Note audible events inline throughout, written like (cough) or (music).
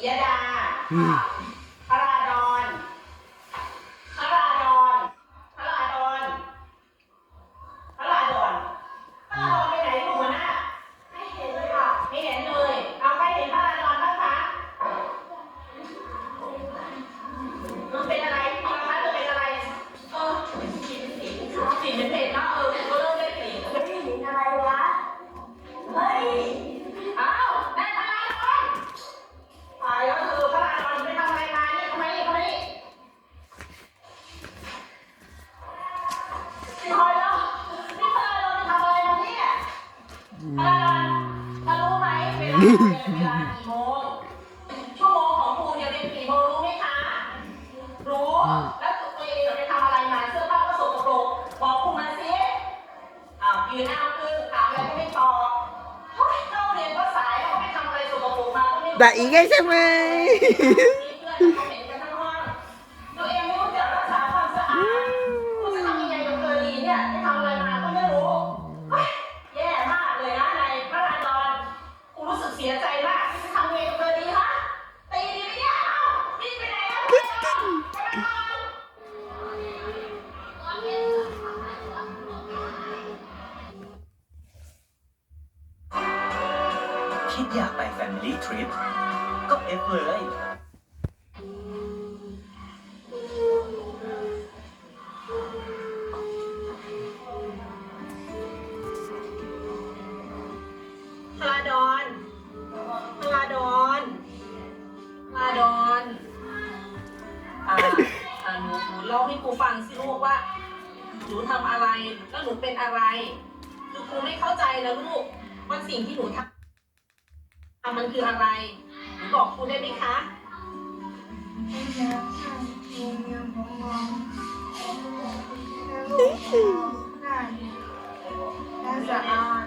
Iya. กี่โมงชั่วโมงของครูเนี่ยรียนกี่โมงรู้ไหมคะ รู้ แล้วตัวเองจะไปทำอะไรมาเสื้อผ้าก็สกปรกบอกครูมาสิอ้าวยืนหน้าคือถามอะไรก็ไม่ตอบเฮ้ยเข้าเรียนก็สายแล้วไปทำอะไรสกปรกมาก็ไม่รู้ แต่อีกไงใช่ไหมิดอยากไปแฟมิลี่ทริปก็เอฟเลย พลาดอนพลาดอนพลาดอนอ่าหนูเล่าให้ครูฟังสิลูกว่า หนูทำอะไร แล้วหนูเป็นอะไร คือครูไม่เข้าใจนะลูกว่าสิ่งที่หนูทำ เอามันคืออะไร บอกครูได้ไหมคะสะอาด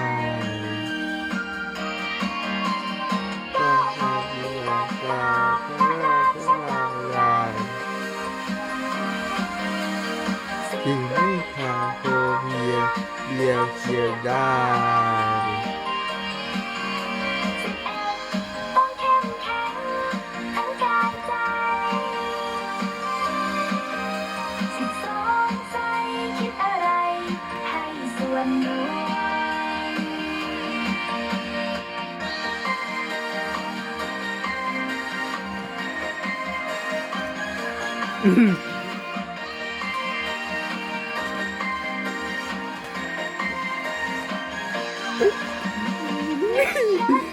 เชียได้ Yeah. (laughs)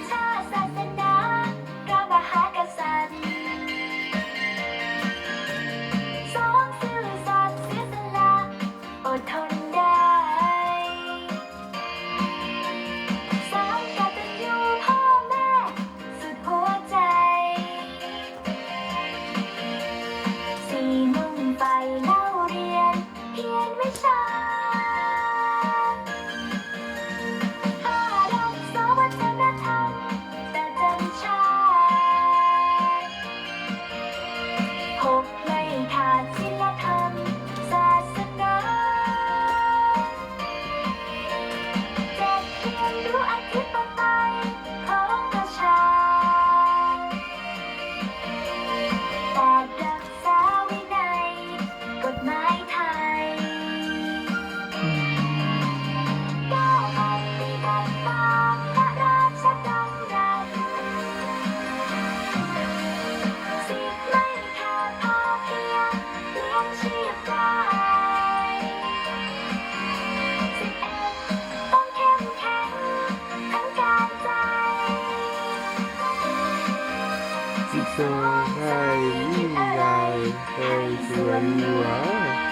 ยิ่งใหญ่เอ้ยสวยหวา